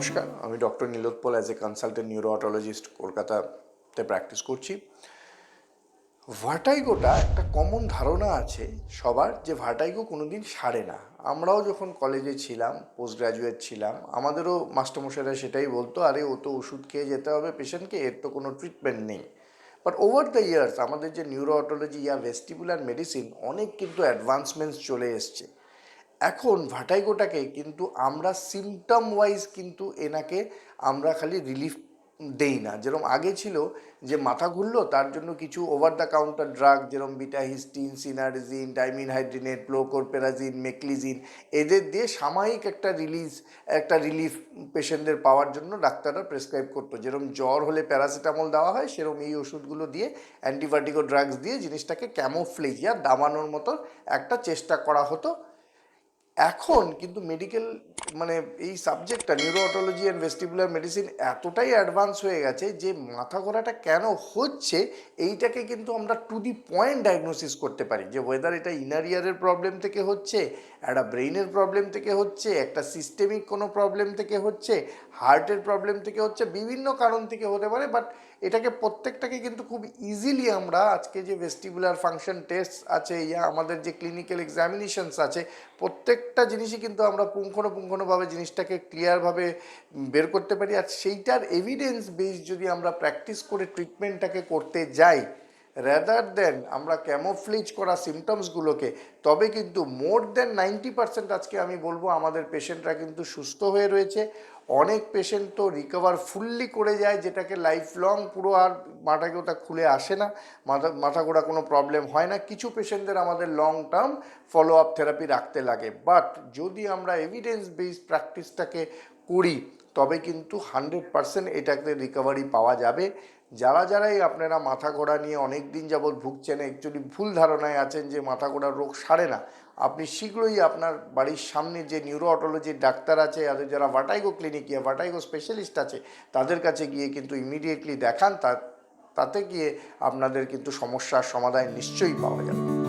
নমস্কার, আমি doctor Nilotpal as a consultant neurotologist কলকাতাতে প্র্যাকটিস করছি। ভার্টাইগোটা একটা কমন ধারণা আছে সবার যে ভার্টাইগো কোনোদিন সারে না। আমরাও যখন কলেজে ছিলাম পোস্ট গ্রাজুয়েট ছিলাম, আমাদেরও মাস্টারমশাইরা সেটাই বলতো, আরে, ও তো ওষুধ খেয়ে যেতে হবে পেশেন্টকে, এর তো কোনো ট্রিটমেন্ট নেই। বাট ওভার দ্য ইয়ার্স আমাদের যে নিউরোঅটোলজি ইয়া ভেস্টিবুলার মেডিসিন অনেক কিন্তু অ্যাডভান্সমেন্টস চলে এসছে। এখন ভাটাইগোটাকে কিন্তু আমরা সিমটম ওয়াইজ কিন্তু এনাকে আমরা খালি রিলিফ দেই না। যেরকম আগে ছিল যে মাথা ঘুরলো, তার জন্য কিছু ওভার দ্য কাউন্টার ড্রাগ যেরকম betahistine cinnarizine dimenhydrinate prochlorperazine meclizine এদের দিয়ে সাময়িক একটা রিলিজ একটা রিলিফ পেশেন্টদের পাওয়ার জন্য ডাক্তাররা প্রেসক্রাইব করতো। যেরকম জ্বর হলে প্যারাসিটামল দেওয়া হয় সেরকম এই ওষুধগুলো দিয়ে অ্যান্টিবায়োটিকো ড্রাগস দিয়ে জিনিসটাকে ক্যামোফ্লেজিয়া দাবানোর মতো একটা চেষ্টা করা হতো। এখন কিন্তু মেডিকেল মানে এই সাবজেক্টটা নিউরোঅটোলজি অ্যান্ড ভেস্টিবুলার মেডিসিন এতটাই অ্যাডভান্স হয়ে গেছে যে মাথা ঘোরাটা কেন হচ্ছে, এইটাকে কিন্তু আমরা টু দি পয়েন্ট ডায়াগনোসিস করতে পারি। যে ওয়েদার এটা ইনার ইয়ারের প্রবলেম থেকে হচ্ছে, একটা ব্রেইনের প্রবলেম থেকে হচ্ছে, একটা সিস্টেমিক কোনো প্রবলেম থেকে হচ্ছে হার্টের প্রবলেম থেকে হচ্ছে, বিভিন্ন কারণ থেকে হতে পারে বাট এটাকে প্রত্যেকটাকে কিন্তু খুব ইজিলি আমরা আজকে যে ভেস্টিবুলার ফাংশন টেস্ট আছে, ইয়া আমাদের যে ক্লিনিক্যাল এক্সামিনেশনস আছে প্রত্যেকটা জিনিসই কিন্তু আমরা পুঙ্খানুপুঙ্খানুভাবে জিনিসটাকে ক্লিয়ারভাবে বের করতে পারি। আর সেইটার এভিডেন্স বেস যদি আমরা প্র্যাকটিস করে ট্রিটমেন্টটাকে করতে যাই র্যাদার দেন আমরা ক্যামোফ্লিজ করা সিমটমসগুলোকে তবে কিন্তু মোর দেন নাইনটি পার্সেন্ট আজকে আমি বলব আমাদের পেশেন্টরা কিন্তু সুস্থ হয়ে রয়েছে। অনেক পেশেন্ট তো রিকভার ফুললি করে যায়, যেটাকে লাইফ লং পুরো আর মাথা গোটা খুলে আসে না, মাথা মাথা গোড়া কোনো প্রবলেম হয় না। কিছু পেশেন্টদের আমাদের long term follow up therapy রাখতে লাগে। বাট যদি আমরা এভিডেন্স বেসড প্র্যাকটিসটাকে করি, তবে কিন্তু হান্ড্রেড পারসেন্ট এটাতে রিকভারি পাওয়া যাবে। যারা যারাই আপনারা মাথা ঘোরা নিয়ে অনেক দিন যাবৎ ভুগছেন অ্যাকচুয়ালি ভুল ধারণায় আছেন যে মাথা ঘোড়ার রোগ সারে না, আপনি শীঘ্রই আপনার বাড়ির সামনে যে নিউরো অটোলজির ডাক্তার আছে, আর যারা ভাটাইগো ক্লিনিক গিয়ে ভাটাইগো স্পেশালিস্ট আছে, তাদের কাছে গিয়ে কিন্তু ইমিডিয়েটলি দেখান তাতে গিয়ে আপনাদের কিন্তু সমস্যার সমাধান নিশ্চয়ই পাওয়া যাবে।